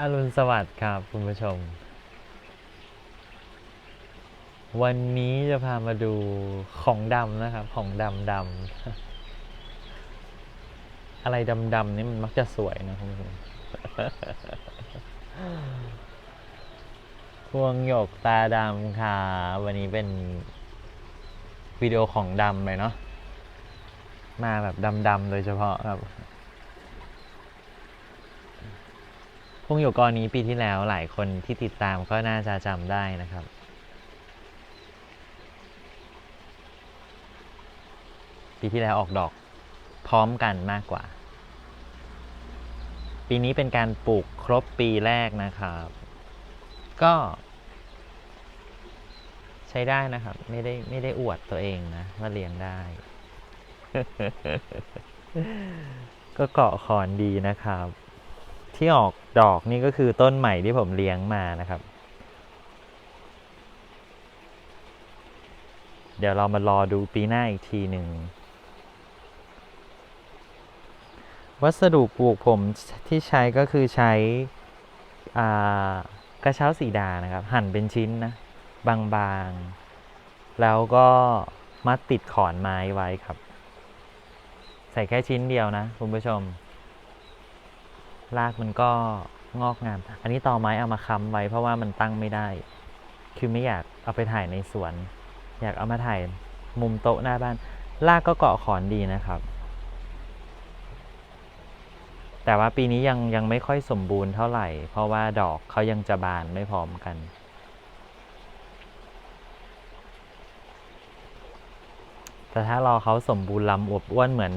อรุณสวัสดิ์ครับคุณผู้ชม วันนี้จะพามาดูของดำนะครับ ของดำดำอะไรดำดำนี่มันมักจะสวยนะคุณผู้ชมพวงหยกตาดำค่ะ วันนี้เป็นวิดีโอของดำเลยเนาะมาแบบดำๆโดยเฉพาะครับ พงหยกกรนี้ปีที่แล้วหลายคนที่ติดตามก็น่าจะจำได้นะครับปีที่แล้วออกดอกพร้อมกันมากกว่า ปีนี้เป็นการปลูกครบปีแรกนะครับ ก็ ใช้ได้นะครับ ไม่ได้ไม่ได้อวดตัวเองนะว่าเลี้ยงได้ ก็เกาะขอนดีนะครับ ที่ออกดอกนี่ก็คือต้นใหม่ที่ผมเลี้ยงมานะครับ เดี๋ยวเรามารอดูปีหน้าอีกทีหนึ่ง วัสดุปลูกผมที่ใช้ก็คือใช้กระเช้าสีดานะครับ หั่นเป็นชิ้นนะ บางๆ แล้วก็มัดติดขอนไม้ไว้ครับ ใส่แค่ชิ้นเดียวนะคุณผู้ชม รากมันก็งอกงาม อันนี้ตอไม้เอามาค้ำไว้เพราะว่ามันตั้งไม่ได้ คือไม่อยากเอาไปถ่ายในสวน อยากเอามาถ่ายมุมโต๊ะหน้าบ้าน รากก็เกาะขอนดีนะครับ แต่ว่าปีนี้ยังยังไม่ค่อยสมบูรณ์เท่าไหร่ เพราะว่าดอกเขายังจะบานไม่พร้อมกันแต่ถ้ารอเขาสมบูรณ์ลำอวบอ้วนเหมือน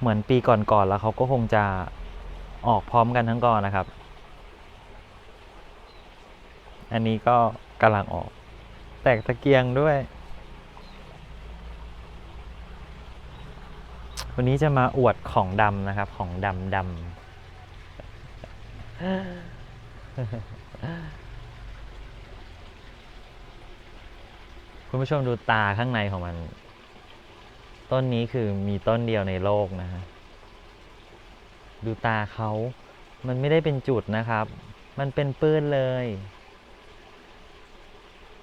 เหมือนปีก่อนๆแล้วเขาก็คงจะ ออกพร้อมกันทั้งกอนะครับ อันนี้ก็กำลังออก แตกตะเกียงด้วย วันนี้จะมาอวดของดำนะครับ ของดำดำคุณผู้ชมดูตาข้างในของมัน ต้นนี้คือมีต้นเดียวในโลกนะฮะ ดูตาเขา มันไม่ได้เป็นจุดนะครับ มันเป็นปื้นเลย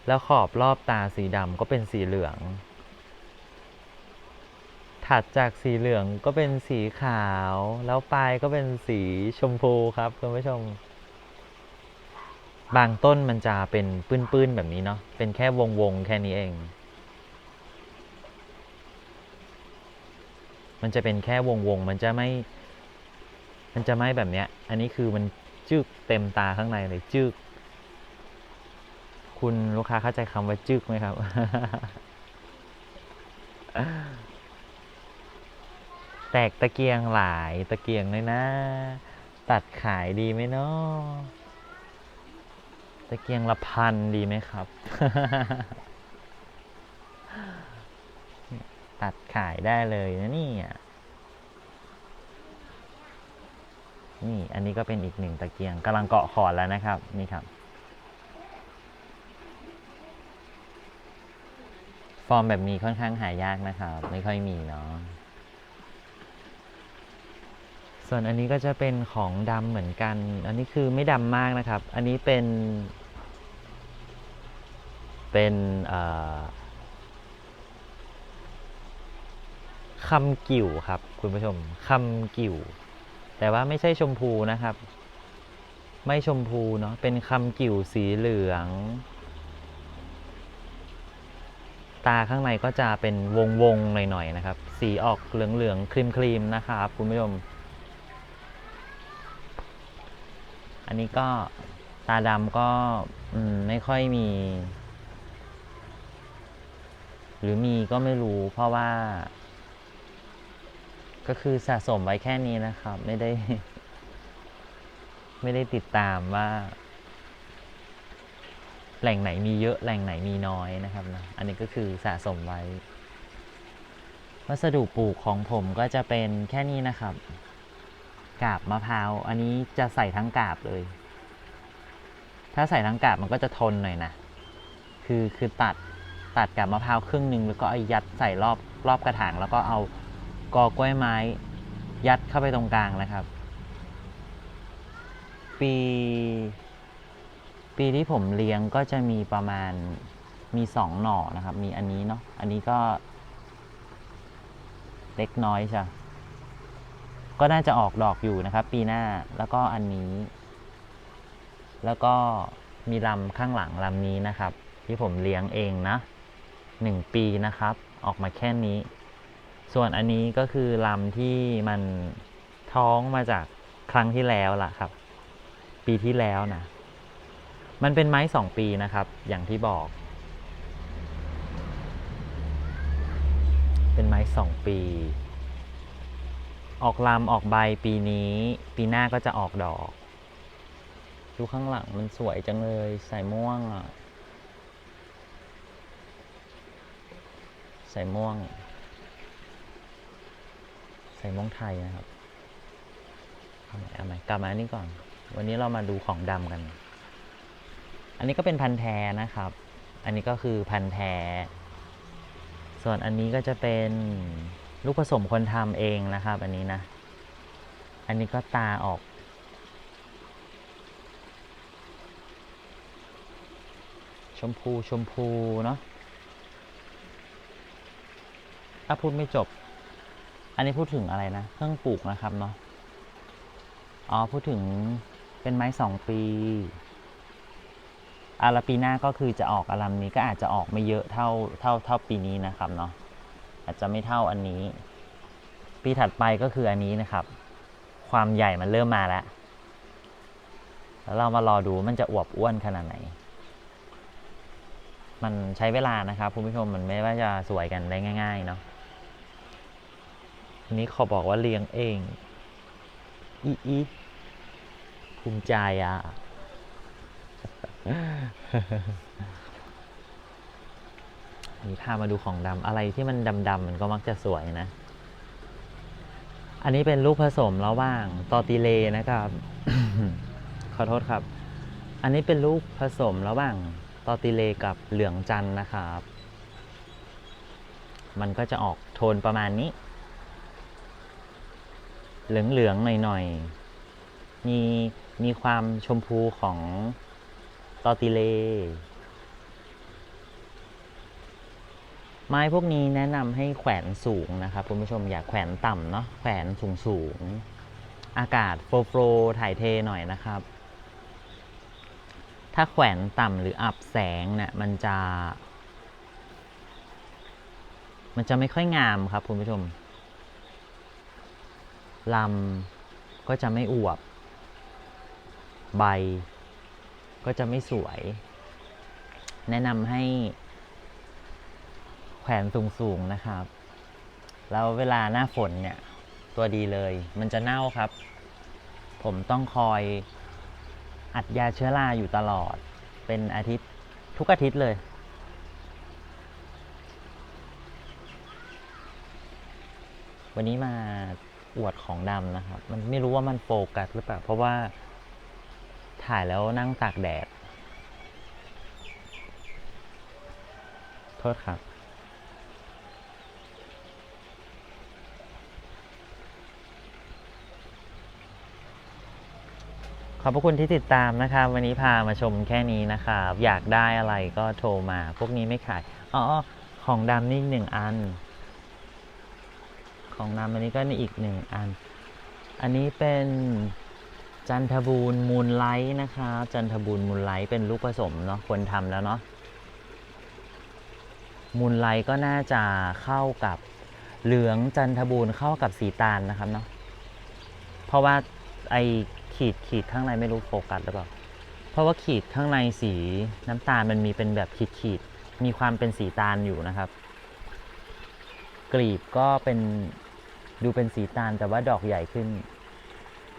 แล้วขอบรอบตาสีดำก็เป็นสีเหลือง ถัดจากสีเหลืองก็เป็นสีขาว แล้วปลายก็เป็นสีชมพูครับคุณผู้ชม บางต้นมันจะเป็นปื้นๆแบบนี้เนาะ เป็นแค่วงๆแค่นี้เอง มันจะเป็นแค่วงๆมันจะไม่ มันจะไม่แบบเนี้ย อันนี้คือมันจึกเต็มตาข้างในเลยจึก คุณลูกค้าเข้าใจคำว่าจึกไหมครับ แตกตะเกียงหลายตะเกียงเลยนะ ตัดขายดีไหมเนาะตะเกียงละพันดีไหมครับ ตัดขายได้เลยนะนี่ย นี่อันนี้ก็เป็นอีกหนึ่งตะเกียงกำลังเกาะขอนแล้วนะครับ นี่ครับ ฟอร์มแบบนี้ค่อนข้างหายากนะครับ ไม่ค่อยมีเนาะส่วนอันนี้ก็จะเป็นของดำเหมือนกัน อันนี้คือไม่ดำมากนะครับ อันนี้เป็น เป็นคำกิ่วครับ คุณผู้ชมคำกิ่ว แต่ว่าไม่ใช่ชมพูนะครับ ไม่ชมพูเนาะเป็นคำกิ่วสีเหลือง ตาข้างในก็จะเป็นวงๆหน่อยๆนะครับ สีออกเหลืองๆครีมๆนะครับคุณผู้ชมอันนี้ก็ตาดำก็ไม่ค่อยมี หรือมีก็ไม่รู้เพราะว่า ก็คือสะสมไว้แค่นี้นะครับ ไม่ได้ ไม่ได้ติดตามว่า แหล่งไหนมีเยอะแหล่งไหนมีน้อยนะครับนะอันนี้ก็คือสะสมไว้ วัสดุปลูกของผมก็จะเป็นแค่นี้นะครับกาบมะพร้าวอันนี้จะใส่ทั้งกาบเลย ถ้าใส่ทั้งกาบมันก็จะทนหน่อยนะคือคือตัดตัดกาบมะพร้าวครึ่งหนึ่งแล้วก็เอายัดใส่รอบรอบกระถางแล้วก็เอา กอกล้วยไม้ ยัดเข้าไปตรงกลางนะครับ ปี ปีที่ผมเลี้ยงก็จะมีประมาณมีสองหน่อนะครับ มีอันนี้เนาะอันนี้ก็ เล็กน้อยใช่ก็น่าจะออกดอกอยู่นะครับ ปีหน้าแล้วก็อันนี้ แล้วก็มีลำข้างหลังลำนี้นะครับ ที่ผมเลี้ยงเองนะหนึ่งปีนะครับ ออกมาแค่นี้ ส่วนอันนี้ก็คือลำที่มันท้องมาจากครั้งที่แล้วล่ะครับ ปีที่แล้วนะ มันเป็นไม้สองปีนะครับ อย่างที่บอก เป็นไม้สองปี ออกลำออกใบปีนี้ ปีหน้าก็จะออกดอก ดูข้างหลังมันสวยจังเลยใส่ม่วงอะใส่ม่วง ส่มงไทยนะครับเอาใหม่เอาใหม่กลับมาอันนี้ก่อน วันนี้เรามาดูของดำกัน อันนี้ก็เป็นพันแท้นะครับ อันนี้ก็คือพันแท้ ส่วนอันนี้ก็จะเป็นลูกผสมคนทำเองนะครับ อันนี้นะ อันนี้ก็ตาออกชมพูชมพูเนาะถ้าพูดไม่จบ อันนี้พูดถึงอะไรนะเครื่องปลูกนะครับเนาะอ๋อพูดถึงเป็นไม้สองปีอาแล้วปีหน้าก็คือจะออกอลัมนี้ก็อาจจะออกไม่เยอะเท่าเท่าเท่าปีนี้นะครับเนาะอาจจะไม่เท่าอันนี้ ปีถัดไปก็คืออันนี้นะครับ ความใหญ่มันเริ่มมาแล้วแล้วเรามารอดูมันจะอวบอ้วนขนาดไหน มันใช้เวลานะครับคุณผู้ชมมันไม่ว่าจะสวยกันได้ง่าย ๆ เนาะ อันนี้ขอบอกว่าเลี้ยงเอง อีอีภูมิใจอะอันนี้พามาดูของดำอะไรที่มันดำๆมันก็มักจะสวยนะ อันนี้เป็นลูกผสมระหว่างตอติเลนะครับ ขอโทษครับ อันนี้เป็นลูกผสมระหว่างตอติเลกับเหลืองจันทร์นะครับ มันก็จะออกโทนประมาณนี้ เหลืองๆหน่อยๆ มีมีความชมพูของตอติเล ไม้พวกนี้แนะนำให้แขวนสูงนะครับคุณผู้ชมอย่าแขวนต่ำเนาะแขวนสูงสูงๆอากาศโฟลว์ถ่ายเทหน่อยนะครับ ถ้าแขวนต่ำหรืออับแสงเนี่ยมันจะ มันจะไม่ค่อยงามครับคุณผู้ชม ลำก็จะไม่อวบ ใบ ก็จะไม่สวย แนะนำให้ แขวนสูงๆนะครับ แล้วเวลาหน้าฝนเนี่ย ตัวดีเลย มันจะเน่าครับ ผมต้องคอยอัดยาเชื้อราอยู่ตลอด เป็นอาทิตย์ทุกอาทิตย์เลยวันนี้มา อวดของดำนะครับ มันไม่รู้ว่ามันโฟกัสหรือเปล่า เพราะว่าถ่ายแล้วนั่งตากแดด โทษครับ ขอบพระคุณที่ติดตามนะครับ วันนี้พามาชมแค่นี้นะครับ อยากได้อะไรก็โทรมา พวกนี้ไม่ขาย อ๋อ ของดำนี่หนึ่งอัน ของดำอันนี้ก็อีกหนึ่งอัน อันนี้เป็นจันทบูรมูลไลท์นะครับจันทบูรมูลไลท์เป็นลูกผสมเนาะควรทำแล้วเนาะมูลไลท์ก็น่าจะเข้ากับเหลืองจันทบูรเข้ากับสีตาลนะครับเนาะเพราะว่าไอขีดขีดข้างในไม่รู้โฟกัสหรือเปล่าเพราะว่าขีดข้างในสีน้ำตาลมันมีเป็นแบบขีดขีดมีความเป็นสีตาลอยู่นะครับ กลีบก็เป็น ดูเป็นสีตาลแต่ว่าดอกใหญ่ขึ้น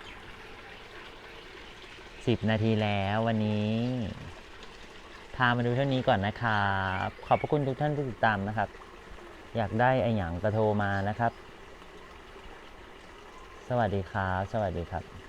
10 นาทีแล้ววันนี้ พามาดูเท่านี้ก่อนนะครับ ขอบพระคุณทุกท่านที่ติดตามนะครับ อยากได้ไอหยังกระโทรมานะครับ สวัสดีครับ สวัสดีครับ